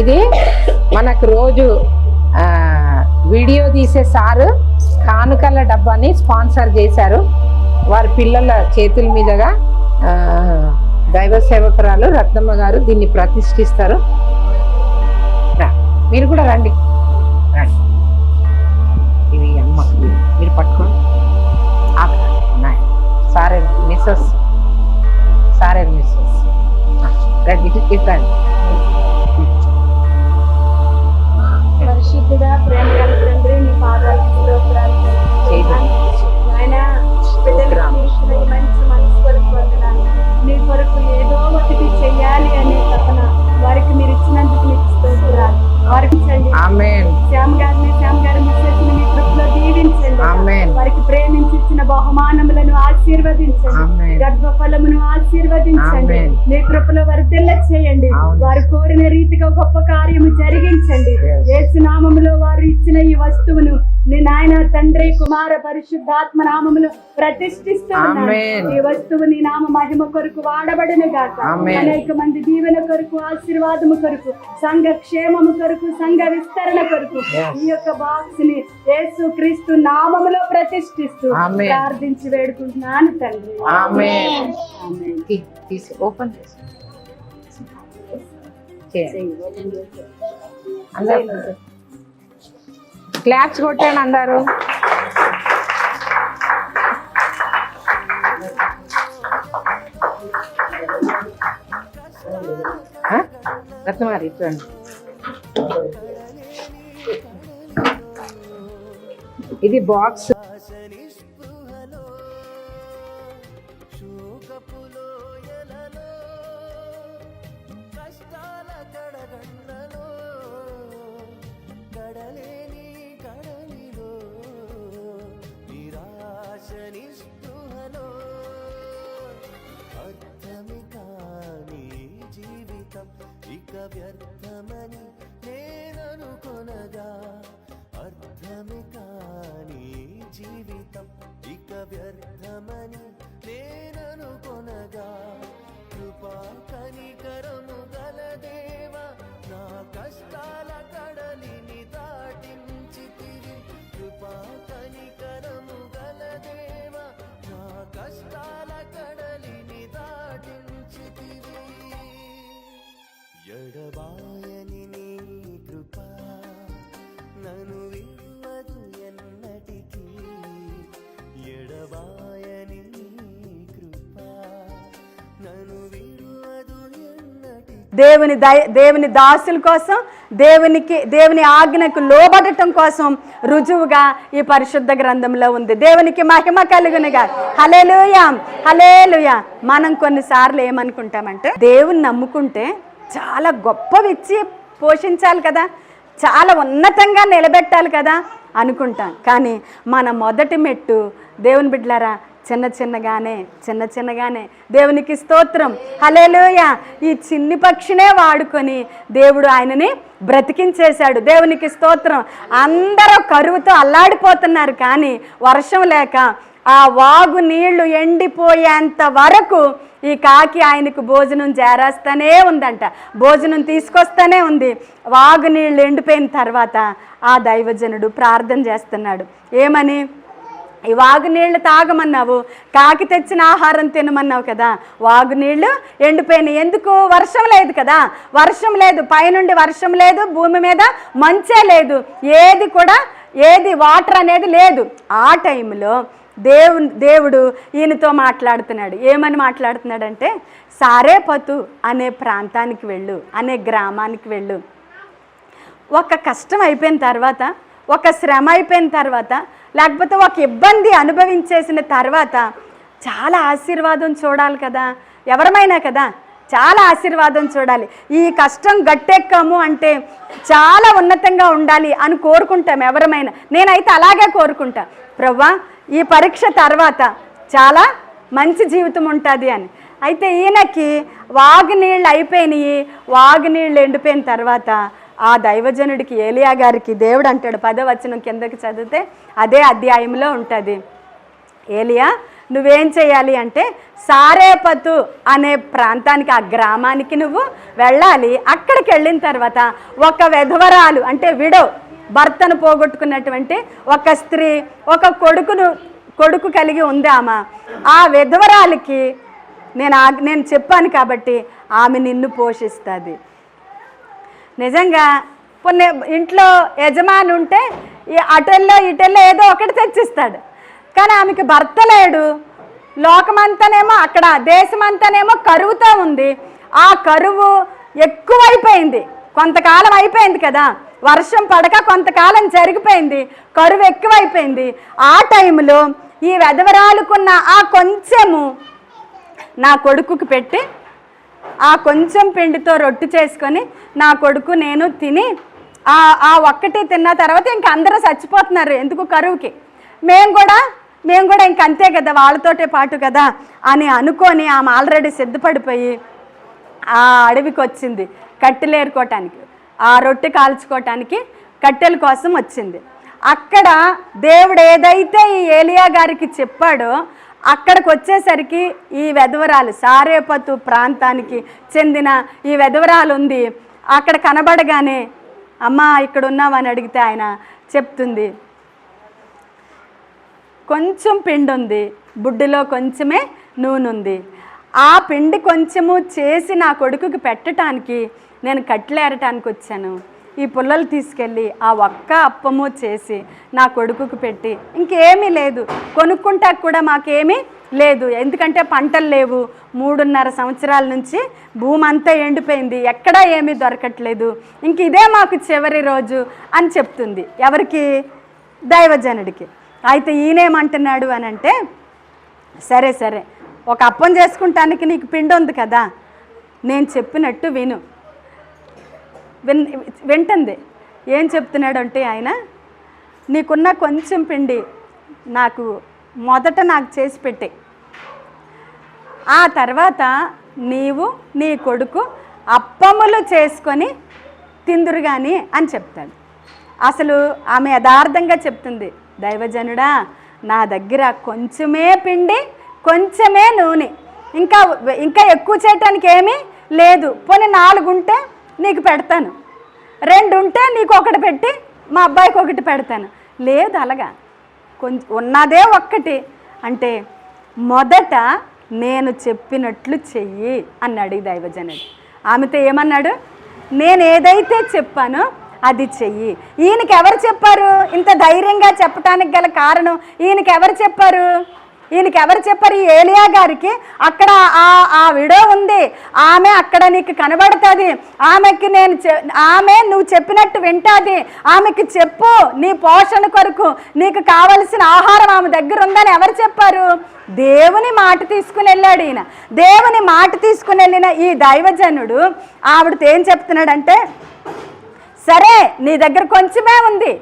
ఇది మనకు రోజు వీడియో తీసే సారు కానుకల డబ్బాని స్పాన్సర్ చేశారు. వారి పిల్లల చేతుల మీదుగా దైవ సేవకురాలు రత్నమ్మ గారు దీన్ని ప్రతిష్ఠిస్తారు. మీరు కూడా రండి. రండి. ఇవి అమ్మకి మీరు పట్టుకోండి సారే మిస్సెస్ సారే మిస్సెస్ రండి ఇట్లా ఇచ్చిన బహుమానములను ఆశీర్వదించండి. గర్భఫలమును ఆశీర్వదించండి. మీ కృపలో వారి చేయండి అవును. వారు కోరిన రీతిగా గొప్ప కార్యము జరిగించండి Yes. యేసునామములో వారు ఇచ్చిన ఈ వస్తువును నీ నాయన తండ్రి కుమార పరిశుద్ధాత్మ నామములో ప్రతిష్ఠిస్తున్నాను. ఈ వస్తువు నీ నామ మహిమ కొరకు వాడబడిన గాక. అనేక మంది దీవెన కొరకు ఆశీర్వాదము కొరకు సంఘ క్షేమము కొరకు సంఘ విస్తరణ కొరకు. ఈ యొక్క బాక్స్ని యేసు క్రీస్తు నామములో ప్రతిష్ఠిస్తూ. ప్రార్థించి వేడుకుంటున్నాను తండ్రి తీసి ఓపెన్ చేసి. అందరూ క్లాప్స్ కొట్టాను అందరు. రత్నమారి చూడండి. ఇది బాక్స్ దేవుని దయ దేవుని దాసుల కోసం దేవునికి దేవుని ఆజ్ఞకు లోబడటం కోసం రుజువుగా ఈ పరిశుద్ధ గ్రంథంలో ఉంది. దేవునికి మహిమ కలుగునిగా. హలేలుయా హలేలుయా మనం కొన్నిసార్లు ఏమనుకుంటామంటే దేవుని నమ్ముకుంటే చాలా గొప్పవిచ్చి పోషించాలి కదా. చాలా ఉన్నతంగా నిలబెట్టాలి కదా అనుకుంటాం. కానీ మన మొదటి మెట్టు దేవుని బిడ్డలారా చిన్న చిన్నగానే చిన్న చిన్నగానే. దేవునికి స్తోత్రం. హలేలోయ ఈ చిన్ని పక్షినే వాడుకొని దేవుడు ఆయనని బ్రతికించేశాడు. దేవునికి స్తోత్రం. అందరూ కరువుతో అల్లాడిపోతున్నారు కానీ వర్షం లేక ఆ వాగు నీళ్ళు ఎండిపోయేంత వరకు ఈ కాకి ఆయనకు భోజనం చేరేస్తూనే ఉందంట. భోజనం తీసుకొస్తానే ఉంది. వాగు నీళ్ళు ఎండిపోయిన తర్వాత ఆ దైవజనుడు ప్రార్థన చేస్తున్నాడు. ఏమని? ఈ వాగునీళ్ళు తాగమన్నావు కాకి తెచ్చిన ఆహారం తినమన్నావు కదా. వాగునీళ్ళు ఎండిపోయినాయి. ఎందుకు? వర్షం లేదు కదా. వర్షం లేదు. పైనుండి వర్షం లేదు. భూమి మీద మంచే లేదు. ఏది కూడా ఏది వాటర్ అనేది లేదు. ఆ టైంలో దేవు దేవుడు ఈయనతో మాట్లాడుతున్నాడు. ఏమని మాట్లాడుతున్నాడంటే సారేపతు అనే ప్రాంతానికి వెళ్ళు అనే గ్రామానికి వెళ్ళు. ఒక కష్టం అయిపోయిన తర్వాత ఒక శ్రమ అయిపోయిన తర్వాత లేకపోతే ఒక ఇబ్బంది అనుభవించేసిన తర్వాత చాలా ఆశీర్వాదం చూడాలి కదా. ఎవరమైనా కదా చాలా ఆశీర్వాదం చూడాలి. ఈ కష్టం గట్టెక్కాము అంటే చాలా ఉన్నతంగా ఉండాలి అని కోరుకుంటాం ఎవరమైనా. నేనైతే అలాగే కోరుకుంటా. ప్రవ్వా ఈ పరీక్ష తర్వాత చాలా మంచి జీవితం ఉంటుంది అని. అయితే ఈయనకి వాగునీళ్ళు అయిపోయినాయి. వాగునీళ్ళు ఎండిపోయిన తర్వాత ఆ దైవజనుడికి ఏలియా గారికి దేవుడు అంటాడు పదవచనం కిందకి చదివితే అదే అధ్యాయంలో ఉంటుంది. ఏలియా నువ్వేం చేయాలి అంటే సారేపతు అనే ప్రాంతానికి ఆ గ్రామానికి నువ్వు వెళ్ళాలి. అక్కడికి వెళ్ళిన తర్వాత ఒక విధవరాలు అంటే విడో భర్తను పోగొట్టుకున్నటువంటి ఒక స్త్రీ ఒక కొడుకును కొడుకు కలిగి ఉందామా? ఆ విధవరాలకి నేను ఆ- నేను చెప్పాను కాబట్టి ఆమె నిన్ను పోషిస్తుంది. నిజంగా కొన్ని ఇంట్లో యజమాని ఉంటే అటెల్లో ఇటెల్లో ఏదో ఒకటి తెచ్చిస్తాడు. కానీ ఆమెకి భర్త లేడు. లోకమంతానేమో అక్కడ దేశమంతానేమో కరువుతో ఉంది. ఆ కరువు ఎక్కువైపోయింది. కొంతకాలం అయిపోయింది కదా. వర్షం పడక కొంతకాలం జరిగిపోయింది. కరువు ఎక్కువైపోయింది. ఆ టైంలో ఈ వెధవరాలుకున్న ఆ కొంచెము నా కొడుకుకి పెట్టి ఆ కొంచెం పిండితో రొట్టు చేసుకొని నా కొడుకు నేను తిని ఆ ఆ ఒక్కటి తిన్న తర్వాత ఇంక అందరూ చచ్చిపోతున్నారు ఎందుకు కరువుకి? మేము కూడా మేము కూడా ఇంక అంతే కదా వాళ్ళతోటే పాటు కదా అని అనుకొని ఆమె ఆల్రెడీ సిద్ధపడిపోయి ఆ అడవికి వచ్చింది కట్టెలు ఏరుకోవటానికి ఆ రొట్టె కాల్చుకోవటానికి కట్టెల కోసం వచ్చింది. అక్కడ దేవుడు ఏదైతే ఈ ఏలియా గారికి చెప్పాడో అక్కడికి వచ్చేసరికి ఈ వెధవరాలు సారేపతు ప్రాంతానికి చెందిన ఈ వెధవరాలు ఉంది అక్కడ కనబడగానే అమ్మా ఇక్కడ ఉన్నామని అడిగితే ఆయన చెప్తుంది. కొంచెం పిండి ఉంది బుడ్డిలో కొంచెమే నూనె ఉంది ఆ పిండి కొంచెము చేసి నా కొడుకుకి పెట్టడానికి నేను కట్లేరటానికి వచ్చాను ఈ పుల్లలు తీసుకెళ్ళి ఆ ఒక్క అప్పము చేసి నా కొడుకుకి పెట్టి ఇంకేమీ లేదు. కొనుక్కుంటా కూడా మాకేమీ లేదు. ఎందుకంటే పంటలు లేవు. మూడున్నర సంవత్సరాల నుంచి భూమి అంతా ఎండిపోయింది. ఎక్కడా ఏమీ దొరకట్లేదు. ఇంక ఇదే మాకు చివరి రోజు అని చెప్తుంది ఎవరికి? దైవజనుడికి. అయితే ఈయనేమంటున్నాడు అని అంటే సరే సరే ఒక అప్పం చేసుకుంటానికి నీకు పిండి ఉంది కదా. నేను చెప్పినట్టు విను. విన్ వింటుంది. ఏం చెప్తున్నాడు అంటే ఆయన నీకున్న కొంచెం పిండి నాకు మొదట నాకు చేసి పెట్టే. ఆ తర్వాత నీవు నీ కొడుకు అప్పములు చేసుకొని తిందురు కానీ అని చెప్తాడు. అసలు ఆమె యథార్థంగా చెప్తుంది దైవజనుడా నా దగ్గర కొంచెమే పిండి కొంచెమే నూనె. ఇంకా ఇంకా ఎక్కువ చేయటానికి ఏమీ లేదు. పోనీ నాలుగు ఉంటే నీకు పెడతాను. రెండు ఉంటే నీకు ఒకటి పెట్టి మా అబ్బాయికి ఒకటి పెడతాను. లేదు అలాగా. కొంచెం ఉన్నదే ఒక్కటి. అంటే మొదట నేను చెప్పినట్లు చెయ్యి అన్నాడు ఈ దైవజనుడు. ఆమెతో ఏమన్నాడు? నేను ఏదైతే చెప్పానో అది చెయ్యి. ఈయనకి ఎవరు చెప్పారు? ఇంత ధైర్యంగా చెప్పటానికి గల కారణం ఈయనకి ఎవరు చెప్పారు? ఈయనకి ఎవరు చెప్పారు? ఈ ఏలియా గారికి. అక్కడ ఆ ఆ విడో ఉంది. ఆమె అక్కడ నీకు కనబడుతుంది. ఆమెకి నేను చె- ఆమె నువ్వు చెప్పినట్టు వింటాది. ఆమెకి చెప్పు నీ పోషణ కొరకు నీకు కావలసిన ఆహారం ఆమె దగ్గర ఉందని ఎవరు చెప్పారు? దేవుని మాట తీసుకుని వెళ్ళాడు ఈయన. దేవుని మాట తీసుకుని వెళ్ళిన ఈ దైవజనుడు ఆవిడతో ఏం చెప్తున్నాడంటే సరే నీ దగ్గర కొంచెమే ఉంది.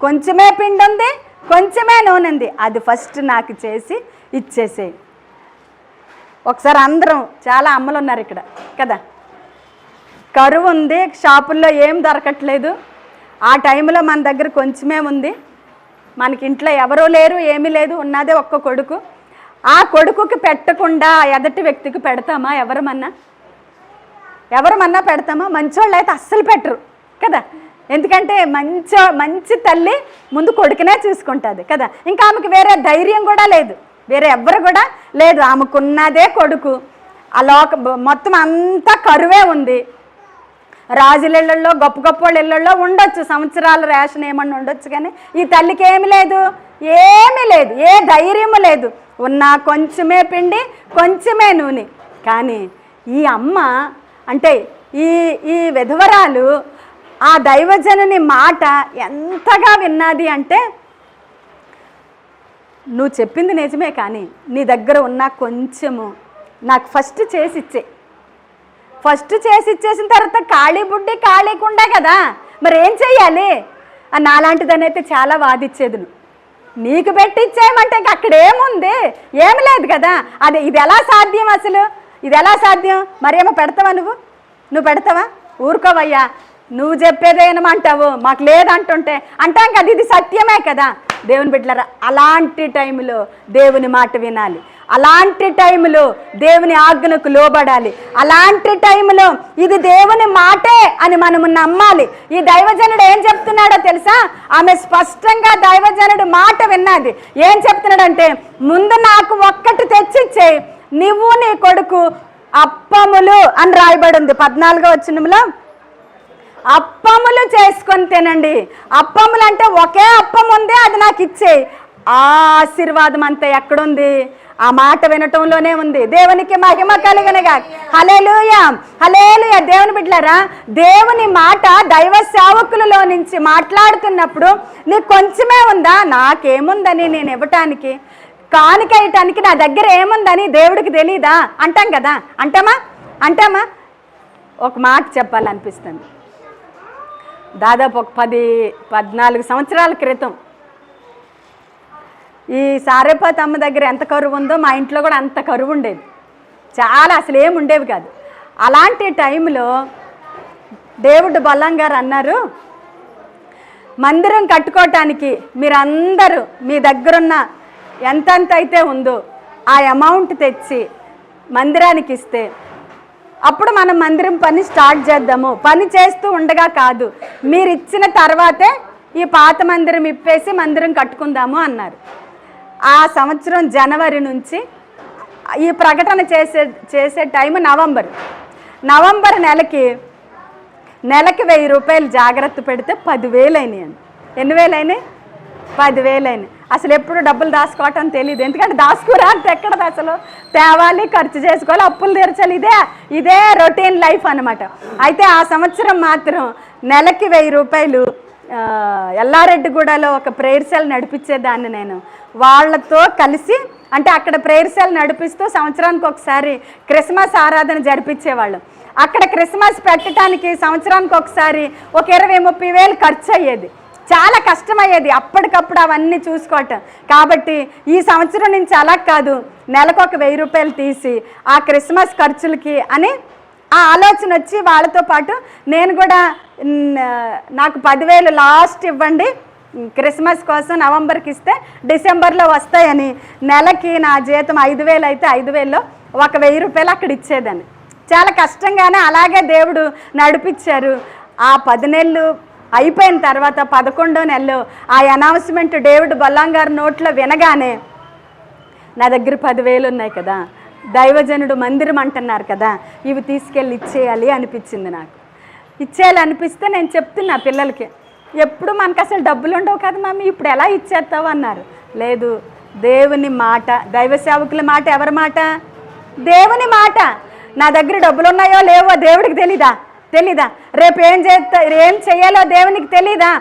కొంచెమే పిండి ఉంది. కొంచెమే నూనె ఉంది అది ఫస్ట్ నాకు చేసి ఇచ్చేసేయి. ఒకసారి అందరం చాలా అమ్మలు ఉన్నారు ఇక్కడ కదా? కరువు ఉంది షాపుల్లో ఏం దొరకట్లేదు. ఆ టైంలో మన దగ్గర కొంచెమే ఉంది. మనకి ఇంట్లో ఎవరూ లేరు ఏమీ లేదు ఉన్నదే ఒక్క కొడుకు. ఆ కొడుకుకి పెట్టకుండా ఎదటి వ్యక్తికి పెడతామా ఎవరమన్నా? ఎవరమన్నా పెడతామా? మంచోళ్ళు అయితే అస్సలు పెట్టరు కదా? ఎందుకంటే మంచి మంచి తల్లి ముందు కొడుకునే చూసుకుంటుంది కదా? ఇంకా ఆమెకి వేరే ధైర్యం కూడా లేదు. వేరే ఎవ్వరు కూడా లేదు. ఆమెకున్నదే కొడుకు. ఆ లోక మొత్తం అంతా కరువే ఉంది. రాజుల ఇళ్ళల్లో గొప్ప గొప్ప వాళ్ళ ఇళ్ళల్లో ఉండొచ్చు. సంవత్సరాల రేషన్ ఏమన్నా ఉండొచ్చు కానీ ఈ తల్లికి ఏమి లేదు. ఏమీ లేదు. ఏ ధైర్యము లేదు. ఉన్న కొంచెమే పిండి కొంచెమే నూనె. కానీ ఈ అమ్మ అంటే ఈ ఈ విధవరాలు ఆ దైవజనుని మాట ఎంతగా విన్నది అంటే నువ్వు చెప్పింది నిజమే కానీ నీ దగ్గర ఉన్న కొంచెము నాకు ఫస్ట్ చేసి ఇచ్చే ఫస్ట్ చేసి ఇచ్చేసిన తర్వాత ఖాళీ బుడ్డి ఖాళీకుండే కదా. మరి ఏం చెయ్యాలి? నాలాంటిదని అయితే చాలా వాదిచ్చేది నువ్వు. నీకు పెట్టి ఇచ్చేయమంటే ఇంక అక్కడ ఏముంది? ఏమి లేదు కదా. అది ఇది ఎలా సాధ్యం అసలు? ఇది ఎలా సాధ్యం? మరేమో పెడతావా నువ్వు? నువ్వు పెడతావా? ఊరుకోవయ్యా. నువ్వు చెప్పేదేనమంటావు మాకు లేదంటుంటే అంటాం కదా ఇది సత్యమే కదా. దేవుని బిడ్డలారా అలాంటి టైంలో దేవుని మాట వినాలి. అలాంటి టైంలో దేవుని ఆజ్ఞకు లోబడాలి. అలాంటి టైంలో ఇది దేవుని మాటే అని మనము నమ్మాలి. ఈ దైవజనుడు ఏం చెప్తున్నాడో తెలుసా? ఆమె స్పష్టంగా దైవజనుడు మాట విన్నది. ఏం చెప్తున్నాడంటే ముందు నాకు ఒక్కటి తెచ్చిచ్చే నువ్వు నీ కొడుకు అప్పములు అని రాయబడి ఉంది. పద్నాలుగో వచ్చినములో అప్పములు చేసుకొని తినండి. అప్పములు అంటే ఒకే అప్పం ఉంది అది నాకు ఇచ్చేయి. ఆ ఆశీర్వాదం అంతా ఎక్కడుంది? ఆ మాట వినటంలోనే ఉంది. దేవునికి మహిమ కలిగినగా. హలేలుయ హలేలుయ దేవుని బిడ్డలారా దేవుని మాట దైవ సేవకులలో నుంచి మాట్లాడుతున్నప్పుడు నీకు కొంచెమే ఉందా? నాకేముందని నేను ఇవ్వటానికి కానుక ఇవ్వటానికి నా దగ్గర ఏముందని దేవుడికి తెలీదా? అంటాం కదా. అంటామా? అంటామా? ఒక మాట చెప్పాలనిపిస్తుంది. దాదాపు ఒక పది పద్నాలుగు సంవత్సరాల క్రితం. ఈ సారేపాత అమ్మ దగ్గర ఎంత కరువు ఉందో మా ఇంట్లో కూడా అంత కరువు ఉండేది. చాలా అసలు ఏమి ఉండేవి కాదు. అలాంటి టైంలో దేవుడు బల్లం గారు అన్నారు మందిరం కట్టుకోవటానికి మీరందరూ మీ దగ్గరున్న ఎంతెంత అయితే ఉందో ఆ అమౌంట్ తెచ్చి మందిరానికి ఇస్తే అప్పుడు మనం మందిరం పని స్టార్ట్ చేద్దాము. పని చేస్తూ ఉండగా కాదు. మీరు ఇచ్చిన తర్వాతే ఈ పాత మందిరం ఇప్పేసి మందిరం కట్టుకుందాము అన్నారు. ఆ సంవత్సరం జనవరి నుంచి ఈ ప్రకటన చేసే చేసే టైం నవంబర్. నవంబర్ నెలకి నెలకి వెయ్యి రూపాయలు జాగ్రత్త పెడితే పదివేలు అయినాయి ఎన్ని వేలు అయినాయి పదివేలు అయినాయి అసలు ఎప్పుడు డబ్బులు దాచుకోవటం తెలియదు ఎందుకంటే దాచుకోరా అంటే ఎక్కడ అసలు? తేవాలి ఖర్చు చేసుకోవాలి అప్పులు తీర్చాలి. ఇదే ఇదే రొటీన్ లైఫ్ అనమాట అయితే ఆ సంవత్సరం మాత్రం నెలకి వెయ్యి రూపాయలు ఎల్లారెడ్డిగూడలో ఒక ప్రేయర్ సెల్ నడిపించేదాన్ని నేను. వాళ్ళతో కలిసి అంటే అక్కడ ప్రేయర్ సెల్ నడిపిస్తూ సంవత్సరానికి ఒకసారి క్రిస్మస్ ఆరాధన జరిపించేవాళ్ళు. అక్కడ క్రిస్మస్ పెట్టడానికి సంవత్సరానికి ఒకసారి ఒక ఇరవై ముప్పై వేలు ఖర్చు అయ్యేది చాలా కష్టమయ్యేది. అప్పటికప్పుడు అవన్నీ చూసుకోవటం. కాబట్టి ఈ సంవత్సరం నుంచి అలా కాదు. నెలకు ఒక వెయ్యి రూపాయలు తీసి ఆ క్రిస్మస్ ఖర్చులకి అని ఆ ఆలోచన వచ్చి వాళ్ళతో పాటు నేను కూడా నాకు పదివేలు లాస్ట్ ఇవ్వండి. క్రిస్మస్ కోసం నవంబర్కి ఇస్తే డిసెంబర్లో వస్తాయని. నెలకి నా జీతం ఐదు వేలు అయితే ఐదు వేల్లో ఒక వెయ్యి రూపాయలు అక్కడ ఇచ్చేదాన్ని. చాలా కష్టంగానే అలాగే దేవుడు నడిపించారు. ఆ పది నెలలు అయిపోయిన తర్వాత పదకొండో నెలలో ఆ అనౌన్స్మెంట్ డేవిడ్ బల్లాంగారు నోట్లో వినగానే నా దగ్గర పదివేలు ఉన్నాయి కదా దైవజనుడు మందిరం అంటున్నారు కదా ఇవి తీసుకెళ్ళి ఇచ్చేయాలి అనిపించింది నాకు. ఇచ్చేయాలి అనిపిస్తే నేను చెప్తున్నా పిల్లలకి ఎప్పుడు మనకు అసలు డబ్బులు ఉండవు కదా మమ్మీ ఇప్పుడు ఎలా ఇచ్చేస్తావు అన్నారు. లేదు దేవుని మాట దైవ సేవకుల మాట ఎవరి మాట? దేవుని మాట. నా దగ్గర డబ్బులు ఉన్నాయో లేవో దేవుడికి తెలీదా? తెలీదా? రేపు ఏం చేస్తా ఏం చేయాలో దేవునికి తెలీదా?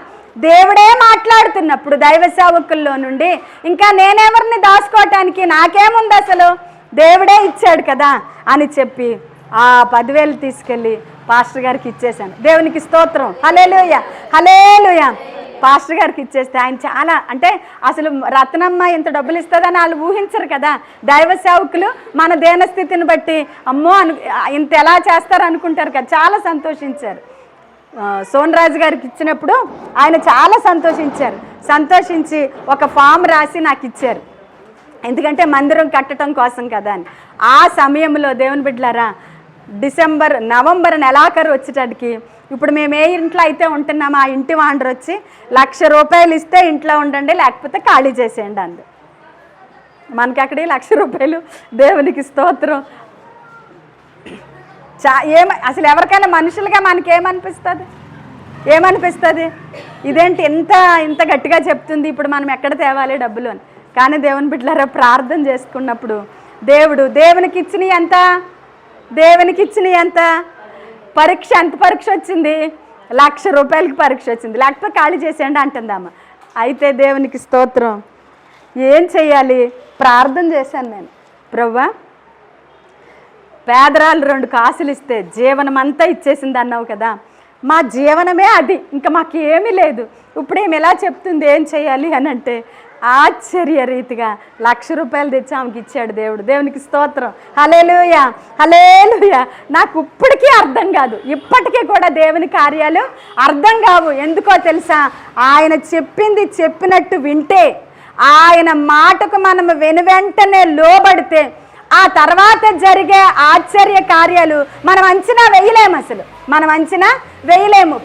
దేవుడే మాట్లాడుతున్నప్పుడు దైవ సేవకుల్లో నుండి ఇంకా నేనెవరిని దాచుకోవటానికి నాకేముంది అసలు? దేవుడే ఇచ్చాడు కదా అని చెప్పి ఆ పదివేలు తీసుకెళ్ళి పాస్టర్ గారికి ఇచ్చేశాను. దేవునికి స్తోత్రం. హలేలుయ హలేలుయ పాస్టర్ గారికి ఇచ్చేస్తే ఆయన చాలా అంటే అసలు రత్నమ్మ ఇంత డబ్బులు ఇస్తుందని వాళ్ళు ఊహించరు కదా. దైవ సేవకులు మన దేనస్థితిని బట్టి అమ్మో అను ఇంత ఎలా చేస్తారు అనుకుంటారు కదా. చాలా సంతోషించారు. ఆ, సోన్ రాజు గారికి ఇచ్చినప్పుడు ఆయన చాలా సంతోషించారు. సంతోషించి ఒక ఫామ్ రాసి నాకు ఇచ్చారు. ఎందుకంటే మందిరం కట్టడం కోసం కదా అని. ఆ సమయంలో దేవుని బిడ్డలారా డిసెంబర్ నవంబర్ నెలాఖరు వచ్చేటానికి ఇప్పుడు మేము ఏ ఇంట్లో అయితే ఉంటున్నామో ఆ ఇంటి వాండర్ వచ్చి లక్ష రూపాయలు ఇస్తే ఇంట్లో ఉండండి లేకపోతే ఖాళీ చేసేయండి అంది. మనకి అక్కడే లక్ష రూపాయలు దేవునికి స్తోత్రం. చా ఏమ అసలు ఎవరికైనా మనుషులుగా మనకి ఏమనిపిస్తుంది? ఏమనిపిస్తుంది? ఇదేంటి ఇంత ఇంత గట్టిగా చెప్తుంది ఇప్పుడు మనం ఎక్కడ తేవాలి డబ్బులు అని. కానీ దేవుని బిడ్డలారా ప్రార్థన చేసుకున్నప్పుడు దేవుడు దేవునికి ఇచ్చినవి ఎంత? దేవునికి ఇచ్చినవి ఎంత? పరీక్ష ఎంత పరీక్ష వచ్చింది? లక్ష రూపాయలకి పరీక్ష వచ్చింది. లేకపోతే ఖాళీ చేసేయండి అంటుందమ్మ. అయితే దేవునికి స్తోత్రం. ఏం చేయాలి ప్రార్థన చేశాను నేను. ప్రవ్వా పేదరాలు రెండు కాసులు ఇస్తే జీవనం అంతా ఇచ్చేసింది అన్నావు కదా. మా జీవనమే అది. ఇంకా మాకేమీ లేదు. ఇప్పుడు ఏమి ఎలా చెప్తుంది? ఏం చేయాలి అని అంటే ఆశ్చర్య రీతిగా లక్ష రూపాయలు తెచ్చి ఆమెకి ఇచ్చాడు దేవుడు. దేవునికి స్తోత్రం. హలేలుయ హలేలుయ నాకు ఇప్పటికీ అర్థం కాదు. ఇప్పటికీ కూడా దేవుని కార్యాలు అర్థం కావు. ఎందుకో తెలుసా? ఆయన చెప్పింది చెప్పినట్టు వింటే ఆయన మాటకు మనం వెనువెంటనే లోబడితే ఆ తర్వాత జరిగే ఆశ్చర్య కార్యాలు మనం అంచనా వేయలేము అసలు. మనం అంచనా వేయలేము.